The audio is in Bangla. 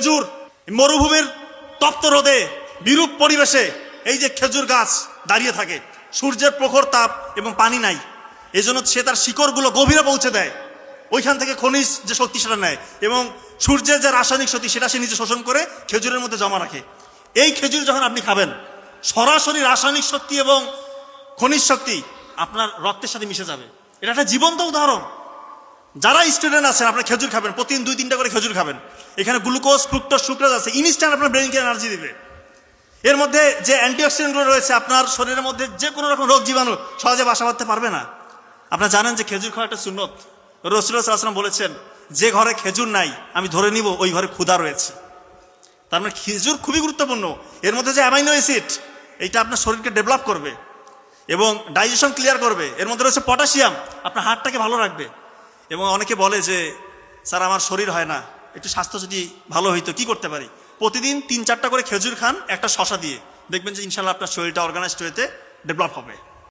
খেজুর মরুভূমির তপ্ত রোদে, বিরূপ পরিবেশে এই যে খেজুর গাছ দাঁড়িয়ে থাকে, সূর্যের প্রখর তাপ এবং পানি নাই এই জন্য সে তার শিকড়গুলো গভীরে পৌঁছে দেয়। ওইখান থেকে খনিজ যে শক্তি সেটা নেয় এবং সূর্যের যে রাসায়নিক শক্তি সেটা সে নিজে শোষণ করে খেজুরের মধ্যে জমা রাখে। এই খেজুর যখন আপনি খাবেন, সরাসরি রাসায়নিক শক্তি এবং খনিজ শক্তি আপনার রক্তের সাথে মিশে যাবে। এটা একটা জীবন্ত উদাহরণ। যারা স্টুডেন্ট আছেন, আপনার খেজুর খাবেন, প্রতিদিন দুই, তিনটা করে খেজুর খাবেন। এখানে গ্লুকোজ, ফ্রুক্টোজ সুক্রোজ আছে, ইনস্ট্যান্ট আপনার ব্রেনকে এনার্জি দিবে। এর মধ্যে যে অ্যান্টিঅক্সিডেন্টগুলো রয়েছে, আপনার শরীরের মধ্যে যে কোনো রকম রোগ জীবাণু সহজে বাসা বাঁধতে পারবে না। আপনারা জানেন যে খেজুর খাওয়া একটা সুন্নত। রসুল্লাহ আসলাম বলেছেন, যে ঘরে খেজুর নাই, আমি ধরে নিব, ওই ঘরে ক্ষুধা রয়েছে। তার মানে খেজুর খুবই গুরুত্বপূর্ণ। এর মধ্যে যে অ্যামাইনো অ্যাসিড, এইটা আপনার শরীরকে ডেভেলপ করবে এবং ডাইজেশন ক্লিয়ার করবে। এর মধ্যে রয়েছে পটাশিয়াম, আপনার হার্টটাকে ভালো রাখবে। এবং অনেকে বলে যে, স্যার, আমার শরীর হয় না। একটু স্বাস্থ্য যদি ভালো হইতো, কি করতে পারি? প্রতিদিন তিন চারটা করে খেজুর খান একটা শশা দিয়ে। দেখবেন যে ইনশাল্লাহ আপনার শরীরটা অর্গানাইজড হয়েতে ডেভেলপ হবে।